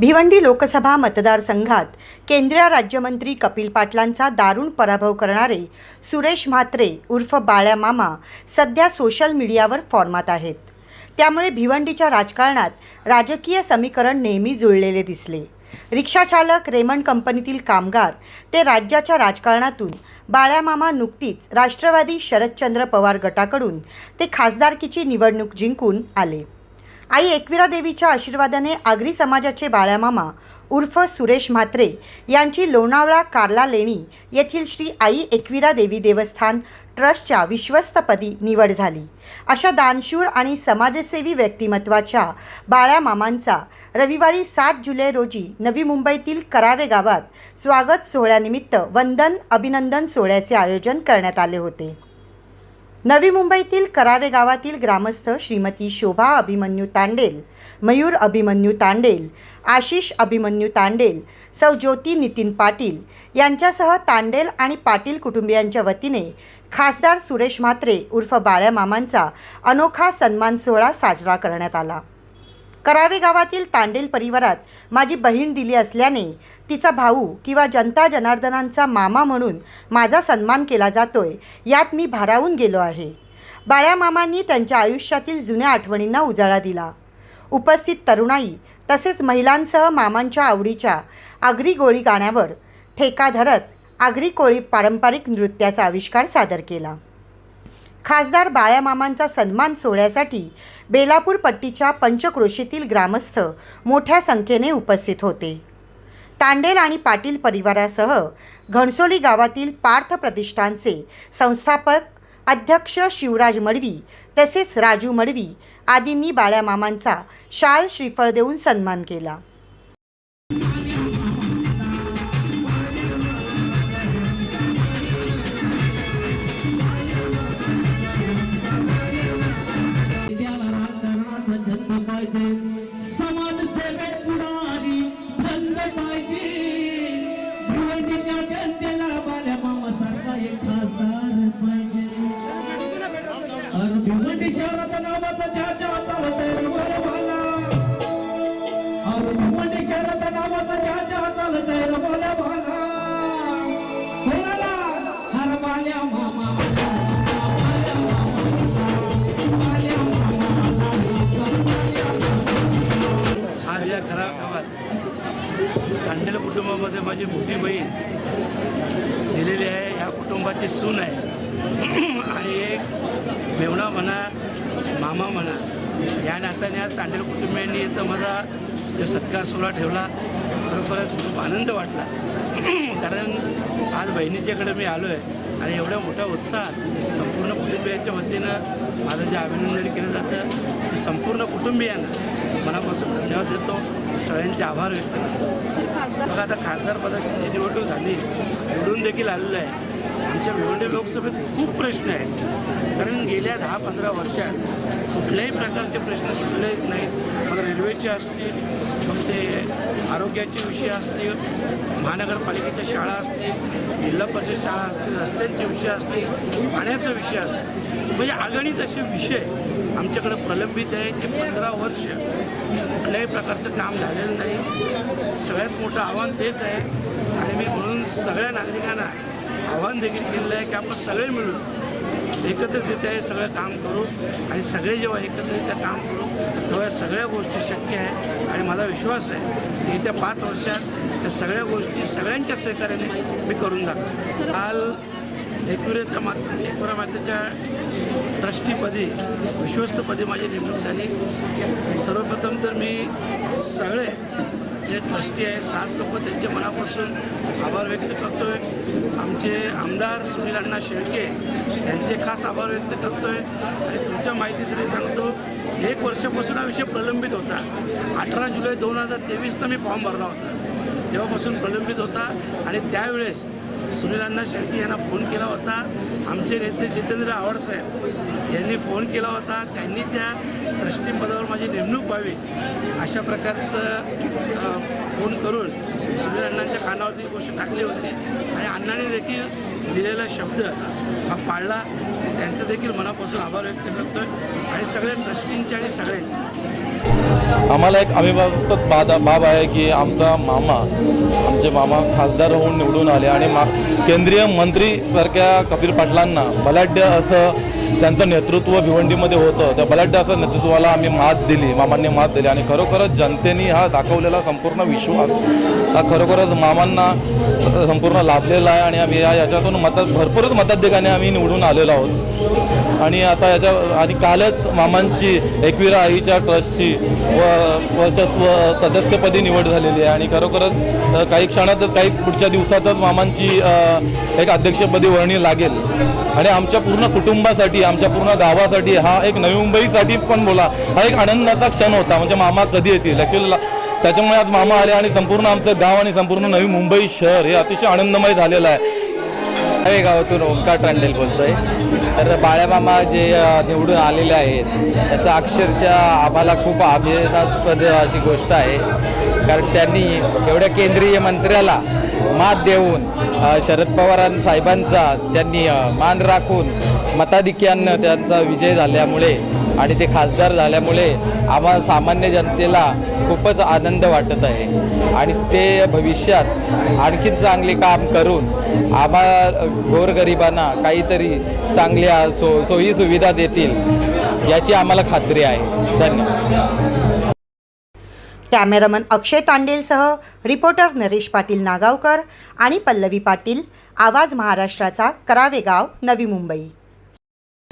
भिवंडी लोकसभा मतदारसंघात केंद्रीय राज्यमंत्री कपिल पाटलांचा दारुण पराभव करणारे सुरेश म्हात्रे उर्फ बाळ्या मामा सध्या सोशल मीडियावर फॉर्मात आहेत. त्यामुळे भिवंडीच्या राजकारणात राजकीय समीकरण नेहमी जुळलेले दिसले. रिक्षाचालक रेमंड कंपनीतील कामगार ते राज्याच्या राजकारणातून बाळ्यामामा नुकतीच राष्ट्रवादी शरदचंद्र पवार गटाकडून ते खासदारकीची निवडणूक जिंकून आले. आई एकविरा देवीच्या आशीर्वादाने आगरी समाजाचे बाळ्यामामा उर्फ सुरेश म्हात्रे यांची लोणावळा कार्ला लेणी येथील श्री आई एकविरा देवी देवस्थान ट्रस्टच्या विश्वस्तपदी निवड झाली. अशा दानशूर आणि समाजसेवी व्यक्तिमत्वाच्या बाळ्यामामांचा रविवारी सात जुलै रोजी नवी मुंबईतील करावे गावात स्वागत सोहळ्यानिमित्त वंदन अभिनंदन सोहळ्याचे आयोजन करण्यात आले होते. नवी मुंबईतील करावे गावातील ग्रामस्थ श्रीमती शोभा अभिमन्यू तांडेल मयूर अभिमन्यू तांडेल आशिष अभिमन्यू तांडेल सौ ज्योती नितीन पाटील यांच्यासह तांडेल आणि पाटील कुटुंबियांच्या वतीने खासदार सुरेश म्हात्रे उर्फ बाळ्या मामांचा अनोखा सन्मान सोहळा साजरा करण्यात आला. करावे गावातील तांडेल परिवारात माझी बहीण दिली असल्याने तिचा भाऊ किंवा जनता जनार्दनांचा मामा म्हणून माझा सन्मान केला जातोय यात मी भारावून गेलो आहे. बाळ्या मामांनी त्यांच्या आयुष्यातील जुन्या आठवणींना उजाळा दिला. उपस्थित तरुणाई तसेच महिलांसह मामांच्या आवडीच्या आगरी गोळी गाण्यावर ठेका धरत आगरी कोळी पारंपरिक नृत्याचा आविष्कार सादर केला. खासदार बाळ्यामामांचा सन्मान सोहळ्यासाठी बेलापूर पट्टीच्या पंचक्रोशीतील ग्रामस्थ मोठ्या संख्येने उपस्थित होते. तांडेल आणि पाटील परिवारासह घणसोली गावातील पार्थ प्रतिष्ठानचे संस्थापक अध्यक्ष शिवराज मडवी तसेच राजू मडवी आदींनी बाळ्यामामांचा शाल श्रीफळ देऊन सन्मान केला. नावाचं त्याच्या चालत कोणाला मामा. खराब कुटुंबामध्ये माझी मोठी बहीण दिलेली आहे. ह्या कुटुंबाची सून आहे. आणि एक मेवणा म्हणा मामा म्हणा या नात्याने आज तांडेल कुटुंबियांनी इथं माझा जो सत्कार सोहळा ठेवला खरोखरच खूप आनंद वाटला. कारण आज बहिणीच्याकडे मी आलो आहे आणि एवढ्या मोठ्या उत्साहात संपूर्ण कुटुंबियांच्या वतीनं माझं जे अभिनंदन केलं जातं ते संपूर्ण कुटुंबियांना मनापासून धन्यवाद देतो. सगळ्यांचे आभार व्यक्त करतो. बघा आता खासदार पदाची जी निवडणूक झाली निवडून देखील आलेलं आहे. आमच्या भिवंडी लोकसभेत खूप प्रश्न आहेत. कारण गेल्या दहा पंधरा वर्षात कुठल्याही प्रकारचे प्रश्न सुटले नाहीत. मग रेल्वेचे असतील मग ते आरोग्याचे विषय असतील महानगरपालिकेच्या शाळा असतील जिल्हा परिषद शाळा असतील रस्त्यांचे विषय असतील पाण्याचा विषय असतील. म्हणजे अगणित असे विषय आमच्याकडे प्रलंबित आहे की पंधरा वर्ष कुठल्याही प्रकारचं काम झालेलं नाही. सगळ्यात मोठं आव्हान तेच आहे. आणि मी म्हणून सगळ्या नागरिकांना आव्हान देखील केलेलं आहे की आपण सगळे मिळून एकत्रितरित्या हे सगळं काम करू आणि सगळे जेव्हा एकत्रितरित्या काम करू तेव्हा सगळ्या गोष्टी शक्य आहे. आणि मला विश्वास आहे की येत्या पाच वर्षात त्या सगळ्या गोष्टी सगळ्यांच्या सहकार्याने मी करून दाखवतो काल एकविरेच्या मात एकविरा मातेच्या ट्रस्टीपदी विश्वस्तपदी माझी नेमणूक झाली. सर्वप्रथम तर मी सगळे जे ट्रस्टी आहे सात लोक त्यांचे मनापासून आभार व्यक्त करतो आहे आमचे आमदार सुनील अण्णा शेळके यांचे खास आभार व्यक्त करतो आहे आणि तुमच्या माहितीसाठी सांगतो एक वर्षापासून हा विषय प्रलंबित होता. अठरा जुलै दोन हजार तेवीसला मी फॉर्म भरला होता. तेव्हापासून प्रलंबित होता. आणि त्यावेळेस सुनील अण्णा शेळके यांना फोन केला होता. आमचे नेते जितेंद्र आवडसाहेब यांनी फोन केला होता. त्यांनी त्या ट्रस्टीपदावर माझी नेमणूक व्हावी अशा प्रकारचं फोन करून सुनील अण्णांच्या कानावरती गोष्ट टाकली होती. आणि अण्णाने देखील दिलेला शब्द हा पाळला. त्यांचं देखील मनापासून आभार व्यक्त करतोय. आणि सगळ्या ट्रस्टींचे आणि सगळ्यांचे आम्हाला एक अभिमानास्पद बाधा बाब आहे की आमचा मामा आमचे मामा खासदार होऊन निवडून आले आणि मा केंद्रीय मंत्रीसारख्या कपिल पाटलांना बलाढ्य असं त्यांचं नेतृत्व भिवंडीमध्ये होतं. त्या बलाढ्य असं नेतृत्वाला आम्ही मात दिली मामांनी मात दिली आणि खरोखरच जनतेने हा दाखवलेला संपूर्ण विश्वास हा खरोखरच मामांना स- संपूर्ण लाभलेला आहे आणि आम्ही या याच्यातून मत भरपूरच मताधिकाने आम्ही निवडून आलेलो आहोत. आणि आता याच्या आणि कालच मामांची एकविरा आईच्या ट्रस्टची व वर्चस्व सदस्यपदी निवड झालेली आहे. आणि खरोखरच काही क्षणातच काही पुढच्या दिवसातच मामांची एक अध्यक्षपदी वर्णी लागेल. आणि आमच्या पूर्ण कुटुंबासाठी आमच्या पूर्ण गावासाठी हा एक नवी मुंबईसाठी पण बोला हा एक आनंदाचा क्षण होता. म्हणजे मामा कधी येतील? ॲक्च्युली त्याच्यामुळे आज मामा आले आणि संपूर्ण आमचं गाव आणि संपूर्ण नवी मुंबई शहर हे अतिशय आनंदमय झालेलं आहे. नवे गावातून ओंकार टांडेल बोलतोय. तर बाळ्यामामा जे निवडून आलेले आहेत त्याचा अक्षरशः आम्हाला खूप अभिमानास्पद अशी गोष्ट आहे. कारण त्यांनी एवढ्या केंद्रीय मंत्र्याला मात देऊन शरद पवारां साहेबांचा त्यांनी मान राखून मताधिक्यानं त्यांचा विजय झाल्यामुळे आणि ते खासदार झाल्यामुळे आम्हाला सामान्य जनतेला खूपच आनंद वाटत आहे. आणि ते भविष्यात आणखीन चांगले काम करून आम्हा गोरगरिबांना काहीतरी चांगल्या सो सोयी सुविधा देतील याची आम्हाला खात्री आहे. धन्यवाद. कॅमेरामन अक्षय तांडेलसह रिपोर्टर नरेश पाटील नागावकर आणि पल्लवी पाटील. आवाज महाराष्ट्राचा करावे गाव नवी मुंबई.